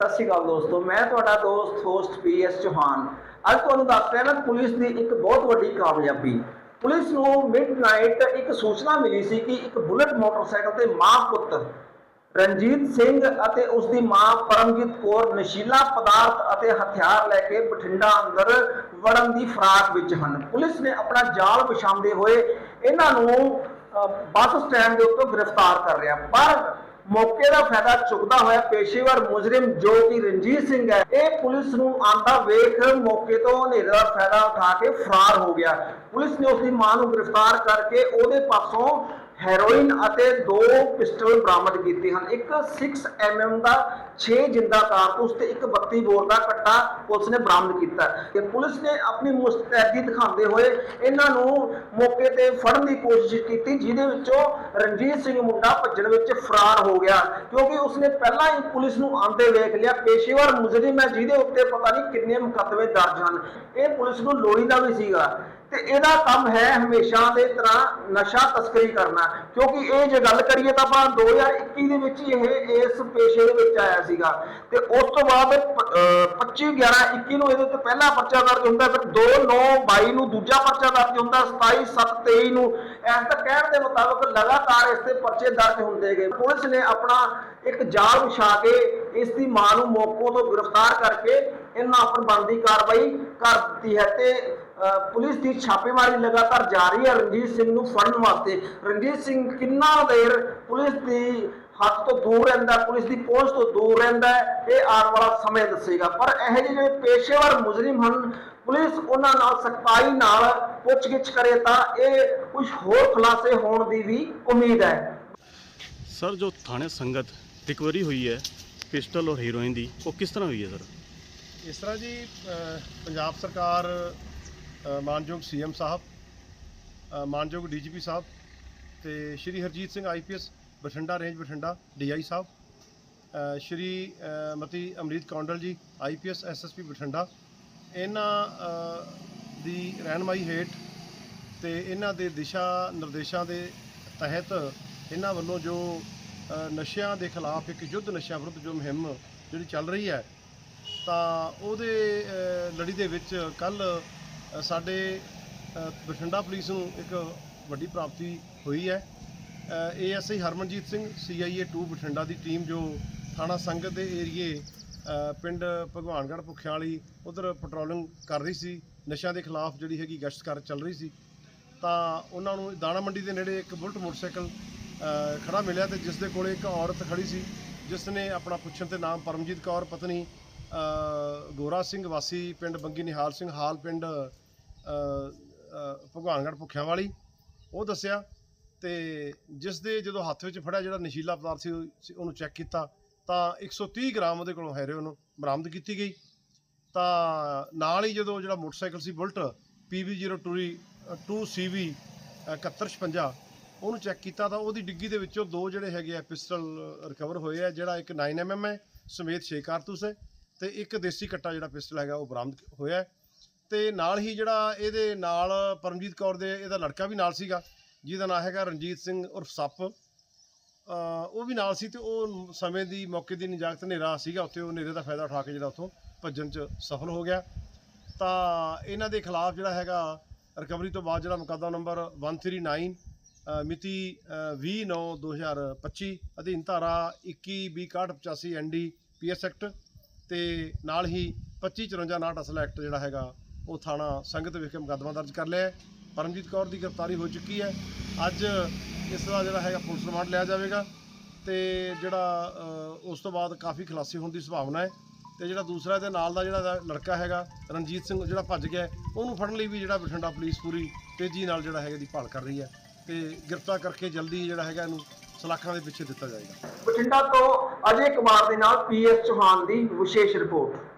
ਸਤਿ ਸ਼੍ਰੀ ਅਕਾਲ ਦੋਸਤੋ, ਮੈਂ ਤੁਹਾਡਾ ਦੋਸਤ ਹੋਸਟ ਪੀਐਸ ਚੌਹਾਨ। ਅੱਜ ਤੁਹਾਨੂੰ ਦੱਸ ਰਿਹਾ ਨਾ, ਪੁਲਿਸ ਦੀ ਇੱਕ ਬਹੁਤ ਵੱਡੀ ਕਾਮਯਾਬੀ। ਪੁਲਿਸ ਨੂੰ ਮਿਡਨਾਈਟ ਇੱਕ ਸੂਚਨਾ ਮਿਲੀ ਸੀ ਕਿ ਇੱਕ ਬੁਲਟ ਮੋਟਰਸਾਈਕਲ ਤੇ ਮਾਂ ਪੁੱਤ ਰਣਜੀਤ ਸਿੰਘ ਅਤੇ ਉਸ ਦੀ ਮਾਂ ਪਰਮਜੀਤ ਕੌਰ ਨਸ਼ੀਲਾ ਪਦਾਰਥ ਅਤੇ ਹਥਿਆਰ ਲੈ ਕੇ ਬਠਿੰਡਾ ਅੰਦਰ ਵੜਨ ਦੀ ਫਰਾਕ ਵਿੱਚ ਹਨ। ਪੁਲਿਸ ਨੇ ਆਪਣਾ ਜਾਲ ਵਿਛਾਉਂਦੇ ਹੋਏ ਇਹਨਾਂ ਨੂੰ ਬੱਸ ਸਟੈਂਡ ਦੇ ਉੱਤੋਂ ਗ੍ਰਿਫਤਾਰ ਕਰ ਲਿਆ। ਪਰ ਮੌਕੇ ਦਾ ਫਾਇਦਾ ਚੁੱਕਦਾ ਹੋਇਆ ਪੇਸ਼ੇਵਰ ਮੁਜਰਮ ਜੋ ਕਿ ਰਣਜੀਤ ਸਿੰਘ ਹੈ, ਇਹ ਪੁਲਿਸ ਨੂੰ ਆਂਦਾ ਵੇਖ ਮੌਕੇ ਤੋਂ ਹਨੇਰੇ ਦਾ ਫਾਇਦਾ ਉਠਾ ਕੇ ਫਰਾਰ ਹੋ ਗਿਆ। ਪੁਲਿਸ ਨੇ ਉਸ ਦੀ ਮਾਂ ਨੂੰ ਗ੍ਰਿਫਤਾਰ ਕਰਕੇ ਉਹਦੇ ਪਾਸੋਂ ਹੈਰੋਇਨ ਅਤੇ ਦੋ ਪਿਸਟਲ ਬਰਾਮਦ ਕੀਤੇ ਹਨ। ਇੱਕ 6 mm ਦਾ 6 ਜਿੰਦਾ ਕਾਰਤੂਸ ਤੇ ਇੱਕ 32 ਬੋਰ ਦਾ ਕੱਟਾ ਪੁਲਿਸ ਨੇ ਬਰਾਮਦ ਕੀਤਾ। ਤੇ ਪੁਲਿਸ ਨੇ ਆਪਣੀ ਮੁਸਤੈਦੀ ਦਿਖਾਉਂਦੇ ਹੋਏ ਇਹਨਾਂ ਨੂੰ ਮੌਕੇ ਤੇ ਫੜਨ ਦੀ ਕੋਸ਼ਿਸ਼ ਕੀਤੀ, ਜਿਹਦੇ ਵਿੱਚੋਂ ਰਣਜੀਤ ਸਿੰਘ ਮੁੰਡਾ ਭੱਜਣ ਵਿੱਚ ਫਰਾਰ ਹੋ ਗਿਆ। ਕਿਉਂਕਿ ਉਸਨੇ ਪਹਿਲਾਂ ਹੀ ਪੁਲਿਸ ਨੂੰ ਆਂਦੇ ਵੇਖ ਲਿਆ, ਪੇਸ਼ੇਵਰ ਮੁਜਰਮ ਹੈ ਜਿਹਦੇ ਉੱਤੇ ਪਤਾ ਨਹੀਂ ਕਿੰਨੇ ਮੁਕੱਦਮੇ ਦਰਜ ਹਨ। ਇਹ ਪੁਲਿਸ ਨੂੰ ਲੋੜੀ ਦਾ ਵੀ ਸੀਗਾ। ਤੇ ਇਹਦਾ ਕੰਮ ਹੈ ਹਮੇਸ਼ਾ ਦੇ ਤਰ੍ਹਾਂ ਨਸ਼ਾ ਤਸਕਰੀ ਕਰਨਾ। ਕਿਉਂਕਿ ਇਹ ਜੇ ਗੱਲ ਕਰੀਏ ਤਾਂ ਆਪਾਂ 2021 ਦੇ ਵਿੱਚ ਇਹ ਇਸ ਪੇਸ਼ੇ ਦੇ ਵਿੱਚ ਆਇਆ ਸੀਗਾ। ਤੇ ਉਸ ਤੋਂ ਬਾਅਦ 25 11 21 ਨੂੰ ਇਹਦੇ ਉੱਤੇ ਪਹਿਲਾ ਪਰਚਾ ਦਰਜ ਹੁੰਦਾ, ਫਿਰ 2 9 22 ਨੂੰ ਦੂਜਾ ਪਰਚਾ ਦਰਜ ਹੁੰਦਾ 27 7 23 ਨੂੰ। ਐਸ ਤਾਂ ਕਹਿਣ ਦੇ ਮੁਤਾਬਕ ਲਗਾਤਾਰ ਇਸ ਤੇ ਪਰਚੇ ਦਰਜ ਹੁੰਦੇ ਗਏ। ਪੁਲਿਸ ਨੇ ਆਪਣਾ ਇੱਕ ਜਾਲ ਵਿਛਾ ਕੇ ਇਸ ਦੀ ਮਾਂ ਨੂੰ ਮੌਕੋ ਤੋਂ ਗ੍ਰਿਫਤਾਰ ਕਰਕੇ ਇਹਨਾਂ ਉੱਪਰ ਬਣਦੀ ਕਾਰਵਾਈ ਕਰ ਦਿੱਤੀ ਹੈ ਤੇ ਪੁਲਿਸ ਦੀ ਛਾਪੇਮਾਰੀ ਲਗਾਤਾਰ ਜਾਰੀ ਹੈ। ਰਣਜੀਤ ਸਿੰਘ ਨੂੰ ਫੜਨ ਵਾਸਤੇ। ਰਣਜੀਤ ਸਿੰਘ ਕਿੰਨਾ ਦੇਰ ਪੁਲਿਸ ਦੀ ਹੱਥ ਤੋਂ ਦੂਰ ਰਹਿੰਦਾ ਪੁਲਿਸ ਦੀ ਪਹੁੰਚ ਤੋਂ ਦੂਰ ਰਹਿੰਦਾ ਇਹ ਆਉਣ ਵਾਲਾ ਸਮੇਂ ਦੱਸੇਗਾ। ਪਰ ਇਹੋ ਜਿਹੜੇ ਪੇਸ਼ੇਵਰ ਮੁਜਰਮ ਹਨ, ਪੁਲਿਸ ਉਹਨਾਂ ਨਾਲ ਸਖਤਾਈ ਨਾਲ ਪੁੱਛਗਿੱਛ ਕਰੇ ਤਾਂ ਇਹ ਕੁਝ ਹੋਰ ਖੁਲਾਸੇ ਹੋਣ ਦੀ ਵੀ ਉਮੀਦ ਹੈ। ਸਰ, ਜੋ ਥਾਣੇ ਸੰਗਤ ਰਿਕਵਰੀ ਹੋਈ ਹੈ, ਪਿਸਟਲ ਔਰ ਹੀਰੋਇਨ ਦੀ, ਉਹ ਕਿਸ ਤਰ੍ਹਾਂ ਹੋਈ ਹੈ, ਸਰ? ਇਸ ਤਰ੍ਹਾਂ ਜੀ ਪੰਜਾਬ ਸਰਕਾਰ ਅ, ਮਾਨਯੋਗ ਸੀਐਮ ਸਾਹਿਬ ਅ, ਮਾਨਯੋਗ ਡੀਜੀਪੀ ਸਾਹਿਬ ਤੇ Shri Harjeet Singh IPS Bathinda range Bathinda D I Sahib Shrimati Amrit Kondal ji IPS SSP Bathinda ਇਹਨਾਂ ਦੀ ਰਹਿਨਮਾਈ ਹੇਠ ਤੇ ਇਹਨਾਂ ਦੇ ਦਿਸ਼ਾ ਨਿਰਦੇਸ਼ਾਂ ਦੇ ਤਹਿਤ ਇਹਨਾਂ ਵੱਲੋਂ ਜੋ ਨਸ਼ਿਆਂ ਦੇ ਖਿਲਾਫ ਇੱਕ ਯੁੱਧ ਨਸ਼ਿਆਂ ਵਿਰੁੱਧ ਜੋ ਮੁਹਿੰਮ ਜਿਹੜੀ ਚੱਲ ਰਹੀ ਹੈ ਤਾਂ ਉਹਦੇ ਲੜੀ ਦੇ ਵਿੱਚ ਕੱਲ ਸਾਡੇ ਬਠਿੰਡਾ ਪੁਲਿਸ ਨੂੰ ਇੱਕ ਵੱਡੀ ਪ੍ਰਾਪਤੀ ਹੋਈ ਹੈ। ਏਐਸਆਈ ਹਰਮਨਜੀਤ ਸਿੰਘ ਸੀਆਈਏ 2 ਬਠਿੰਡਾ ਦੀ ਟੀਮ ਜੋ ਥਾਣਾ ਸੰਗਤ ਦੇ ਏਰੀਏ ਪਿੰਡ ਭਗਵਾਨਗੜ੍ਹ ਭੁੱਖਿਆਂ ਵਾਲੀ ਉਧਰ ਪੈਟਰੋਲਿੰਗ ਕਰ ਰਹੀ ਸੀ। ਨਸ਼ਿਆਂ ਦੇ ਖਿਲਾਫ ਜਿਹੜੀ ਹੈਗੀ ਗਸ਼ਤ ਕਰ ਚੱਲ ਰਹੀ ਸੀ। ਤਾਂ ਉਹਨਾਂ ਨੂੰ ਦਾਣਾ ਮੰਡੀ ਦੇ ਨੇੜੇ ਇੱਕ ਬੁਲਟ ਮੋਟਰਸਾਈਕਲ ਅ, ਖੜਾ ਮਿਲਿਆ ਤੇ ਜਿਸ ਦੇ ਕੋਲੇ ਇੱਕ ਔਰਤ ਖੜੀ ਸੀ ਜਿਸ ਨੇ ਆਪਣਾ ਪੁੱਛਣ ਤੇ ਨਾਮ ਪਰਮਜੀਤ ਕੌਰ ਪਤਨੀ ਗੋਰਾ ਸਿੰਘ ਵਾਸੀ ਪਿੰਡ ਬੰਗੀ ਨਿਹਾਲ ਸਿੰਘ ਹਾਲ ਪਿੰਡ ਅ, ਭਗਵਾਨਗੜ੍ਹ ਭੁੱਖਿਆਂ ਵਾਲੀ ਉਹ ਦੱਸਿਆ ਤੇ ਜਿਸ ਦੇ ਜਦੋਂ ਹੱਥ ਵਿੱਚ ਫੜਿਆ ਜਿਹੜਾ ਨਸ਼ੀਲਾ ਪਦਾਰਥ ਸੀ ਸੀ, ਉਹਨੂੰ ਚੈੱਕ ਕੀਤਾ ਤਾਂ 130 ਗ੍ਰਾਮ ਉਹਦੇ ਕੋਲੋਂ ਹੈਰੋਇਨ ਬਰਾਮਦ ਕੀਤੀ ਗਈ। ਤਾਂ ਨਾਲ ਹੀ ਜਦੋਂ ਜਿਹੜਾ ਮੋਟਰਸਾਈਕਲ ਸੀ ਬੁਲਟ PB02 2CV 7156 ਉਹਨੂੰ ਚੈੱਕ ਕੀਤਾ ਤਾਂ ਉਹਦੀ ਡਿੱਗੀ ਦੇ ਵਿੱਚੋਂ ਦੋ ਜਿਹੜੇ ਹੈਗੇ ਆ ਪਿਸਟਲ ਰਿਕਵਰ ਹੋਏ ਆ ਜਿਹੜਾ ਇੱਕ 9mm ਹੈ ਸਮੇਤ 6 ਕਾਰਤੂਸ ਹੈ। ਤੇ ਇੱਕ ਦੇਸੀ ਕੱਟਾ ਜਿਹੜਾ ਪਿਸਟਲ ਹੈਗਾ ਉਹ ਬਰਾਮਦ ਹੋਇਆ ਹੈ। ਤੇ ਨਾਲ ਹੀ ਜਿਹੜਾ ਇਹਦੇ ਨਾਲ ਪਰਮਜੀਤ ਕੌਰ ਦੇ ਇਹਦਾ ਲੜਕਾ ਵੀ ਨਾਲ ਸੀਗਾ ਜਿਹਦਾ ਨਾਮ ਹੈਗਾ ਰਣਜੀਤ ਸਿੰਘ ਉਰਫ ਸੱਪ ਉਹ ਵੀ ਨਾਲ ਸੀ ਤੇ ਉਹ ਸਮੇਂ ਦੀ ਮੌਕੇ ਦੀ ਨਿਜਾਕਤ ਹਨੇਰਾ ਸੀਗਾ ਉੱਥੇ ਉਹ ਹਨੇਰੇ ਦਾ ਫਾਇਦਾ ਉਠਾ ਕੇ ਜਿਹੜਾ ਉੱਥੋਂ ਭੱਜਣ 'ਚ ਸਫਲ ਹੋ ਗਿਆ ਤਾਂ ਇਹਨਾਂ ਦੇ ਖਿਲਾਫ ਜਿਹੜਾ ਹੈਗਾ ਰਿਕਵਰੀ ਤੋਂ ਬਾਅਦ ਜਿਹੜਾ ਮੁਕੱਦਮਾ ਨੰਬਰ 139 ਅ, ਮਿਤੀ 20/9/2025 ਅਧੀਨ ਧਾਰਾ 21/6185 ਐਨਡੀ ਪੀਐਸ ਐਕਟ ਤੇ ਨਾਲ ਹੀ 2554 ਅਸਲ ਐਕਟ ਜਿਹੜਾ ਹੈਗਾ, ਉਹ ਥਾਣਾ ਸੰਗਤ ਵਿਖੇ ਮੁਕੱਦਮਾ ਦਰਜ ਕਰ ਲਿਆ ਪਰਮਜੀਤ ਕੌਰ ਦੀ ਗ੍ਰਿਫਤਾਰੀ ਹੋ ਚੁੱਕੀ ਹੈ। ਅੱਜ ਇਸ ਦਾ ਜਿਹੜਾ ਹੈਗਾ ਪੁਲਿਸ ਰਿਮਾਂਡ ਲਿਆ ਜਾਵੇਗਾ ਤੇ ਜਿਹੜਾ ਉਸ ਤੋਂ ਬਾਅਦ ਕਾਫੀ ਖੁਲਾਸੇ ਹੋਣ ਦੀ ਸੰਭਾਵਨਾ ਹੈ। ਤੇ ਜਿਹੜਾ ਦੂਸਰਾ ਇਹਦੇ ਨਾਲ ਦਾ ਜਿਹੜਾ ਲੜਕਾ ਹੈਗਾ, ਰਣਜੀਤ ਸਿੰਘ ਜਿਹੜਾ ਭੱਜ ਗਿਆ ਉਹਨੂੰ ਫੜਨ ਲਈ ਵੀ ਜਿਹੜਾ ਬਠਿੰਡਾ ਪੁਲਿਸ ਪੂਰੀ ਤੇਜ਼ੀ ਨਾਲ ਜਿਹੜਾ ਹੈਗਾ ਦੀ ਭਾਲ ਕਰ ਰਹੀ ਹੈ। ਤੇ ਗ੍ਰਿਫਤਾਰ ਕਰਕੇ ਜਲਦੀ ਜਿਹੜਾ ਹੈਗਾ ਇਹਨੂੰ ਸਲਾਖਾਂ ਦੇ ਪਿੱਛੇ ਦਿੱਤਾ ਜਾਏਗਾ। ਬਠਿੰਡਾ ਤੋਂ ਅਜੇ ਕੁਮਾਰ ਦੇ ਨਾਲ ਪੀਐਸ ਚੌਹਾਨ ਦੀ ਵਿਸ਼ੇਸ਼ ਰਿਪੋਰਟ।